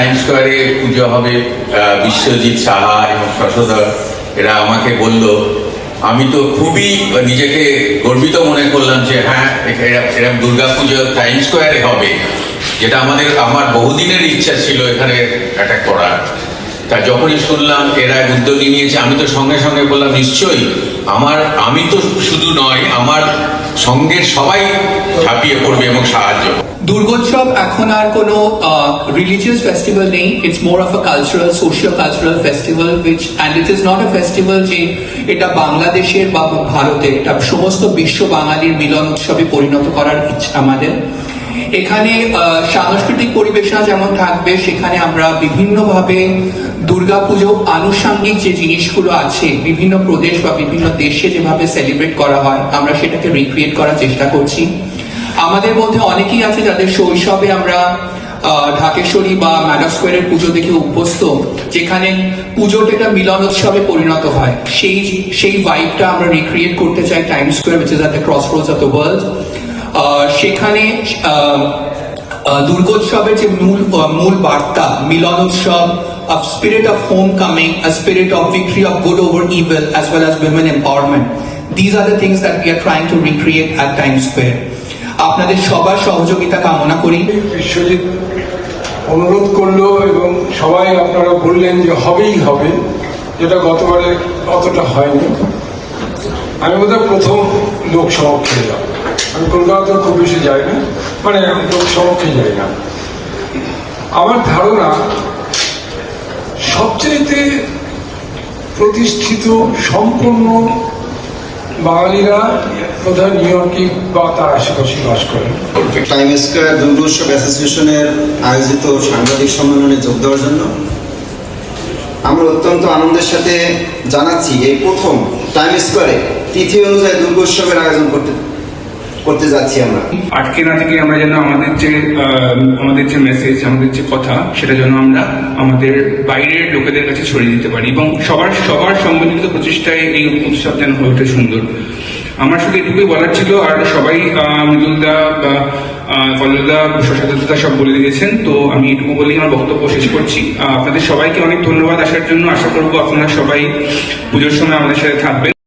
Time স্কোয়ারে পুজো হবে বিশ্বজিৎ সাহা এবং শশধর এরা আমাকে বলল, আমি তো খুবই নিজেকে গর্বিত মনে করলাম যে হ্যাঁ এরা- এরকম দুর্গা পুজো টাইম স্কোয়ারে হবে যেটা আমাদের, আমার বহুদিনের ইচ্ছা ছিল এখানে অ্যাটাক করার তা যখনই শুনলাম এরা উদ্যোগী নিয়েছে, আমি তো সঙ্গে সঙ্গে বললাম, নিশ্চয়ই, আমার, আমি তো শুধু নয়, আমার সঙ্গে সবাই ঝাঁপিয়ে পড়বে এবং সাহায্য করবে। দুর্গোৎসব এখন আর কোনো রিলিজিয়াস ফেস্টিভ্যাল নেই। It's more of a cultural social cultural festival which and it is not a festival যে এটা বাংলাদেশের বা ভারতের এটা সমস্ত বিশ্ব বাঙালির মিলন উৎসবে পরিণত করার ইচ্ছা আমাদের। এখানে সাংস্কৃতিক পরিবেশনা যেমন থাকবে, সেখানে আমরা বিভিন্নভাবে দুর্গাপুজো আনুষঙ্গিক যে জিনিসগুলো আছে, বিভিন্ন প্রদেশ বা বিভিন্ন দেশে যেভাবে সেলিব্রেট করা হয়, আমরা সেটাকে রিক্রিয়েট করার চেষ্টা করছি। আমাদের মধ্যে অনেকেই আছে যাদের শৈশবে আমরা ঢাকেশ্বরী বা ম্যাডাম স্কোয়ারের পুজো দেখে অভ্যস্ত যেখানে পুজোটা একটা মিলন উৎসবে পরিণত হয় সেই সেই ভাইবটা আমরা রিক্রিয়েট করতে চাই Time Square which is at the cross roads of the world সেখানে দুর্গোৎসবের যে মূল মূল বার্তা মিলন উৎসব of spirit of homecoming, a spirit of victory of good over evil, as well as women empowerment. These are the things that we are trying to recreate at Times. আপনাদের সবার সহযোগিতা কামনা করি। বিশ্বজিৎ, অনুরোধ করল এবং সবাই আপনারা বললেন যে হবেই হবে, যেটা গতবারে অতটা হয়নি। আমি বোধহয় প্রথম লোক সমক্ষে এলাম আমি কলকাতা খুব বেশি যাই না মানে লোক সমক্ষে যাই না। আমার ধারণা সবচেয়েতে প্রতিষ্ঠিত, সম্পূর্ণ বাঙালিরা প্রধান নিউ ইয়র্কে বা তার আশেপাশে বাস করেন টাইম স্কোয়ার দুর্গোৎসব অ্যাসোসিয়েশনের আয়োজিত সাংবাদিক সম্মেলনে যোগ দেওয়ার জন্য আমরা অত্যন্ত আনন্দের সাথে জানাচ্ছি এই প্রথম টাইম স্কোয়ারে তিথি অনুযায়ী দুর্গোৎসবের আয়োজন করতে করতে যাচ্ছি আমরা। আটকে না থেকে আমরা যেন আমাদের যে আমাদের যে মেসেজ আমাদের যে কথা, সেটা যেন আমরা আমাদের বাইরের লোকেদের কাছে ছড়িয়ে দিতে পারি এবং সবার সবার সম্মিলিত প্রচেষ্টায় এই উৎসব যেন হয়ে ওঠে সুন্দর। আমার শুধু এটুকুই বলার ছিল, আর সবাই মৃদুলদা বা কলদা শশাদা সব বলে দিয়েছেন, তো আমি এটুকু বলেই আমার বক্তব্য শেষ করছি। আপনাদের সবাইকে অনেক ধন্যবাদ আসার জন্য। আশা করব আপনারা সবাই পুজোর সময় আমাদের সাথে থাকবেন।